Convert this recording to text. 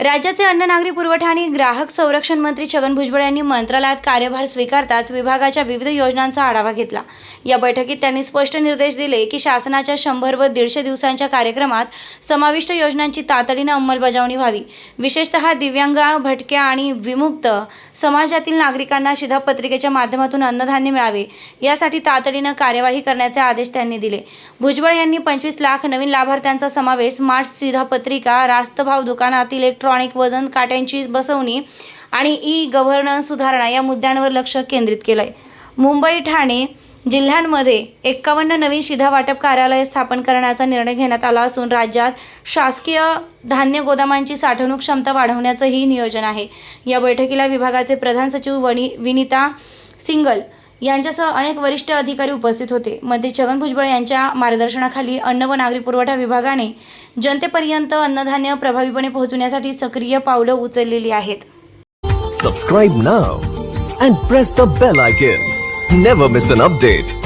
राज्याचे अन्न नागरी पुरवठा आणि ग्राहक संरक्षण मंत्री छगन भुजबळ यांनी मंत्रालयात कार्यभार स्वीकारताच विभागाच्या विविध योजनांचा आढावा घेतला. या बैठकीत त्यांनी स्पष्ट निर्देश दिले की शासनाच्या शंभर व दीडशे दिवसांच्या कार्यक्रमात समाविष्ट योजनांची तातडीनं अंमलबजावणी व्हावी. विशेषतः दिव्यांग भटक्या आणि विमुक्त समाजातील नागरिकांना शिधापत्रिकेच्या माध्यमातून अन्नधान्य मिळावे. यासाठी तातडीनं कार्यवाही करण्याचे आदेश त्यांनी दिले. भुजबळ यांनी पंचवीस लाख नवीन लाभार्थ्यांचा समावेश स्मार्ट शिधापत्रिका रास्त भाव दुकानातील इलेक्ट्रॉनिक वजन काट्यांची बसवणी आणि ई गव्हर्नन्स सुधारणा या मुद्द्यांवर लक्ष केंद्रित केलंय. मुंबई ठाणे जिल्ह्यांमध्ये एक्कावन्न नवीन शिधा वाटप कार्यालय स्थापन करण्याचा निर्णय घेण्यात आला असून राज्यात शासकीय धान्य गोदामांची साठवणूक क्षमता वाढवण्याचंही नियोजन आहे. या बैठकीला विभागाचे प्रधान सचिव वनी विनिता सिंगल यांच्यासह अनेक वरिष्ठ अधिकारी उपस्थित होते. मंत्री छगन भुजबळ यांच्या मार्गदर्शनाखाली अन्न व नागरी पुरवठा विभागाने जनतेपर्यंत अन्नधान्य प्रभावीपणे पोहोचवण्यासाठी सक्रिय पावलं उचललेली आहेत. Subscribe now and press the bell icon never miss an update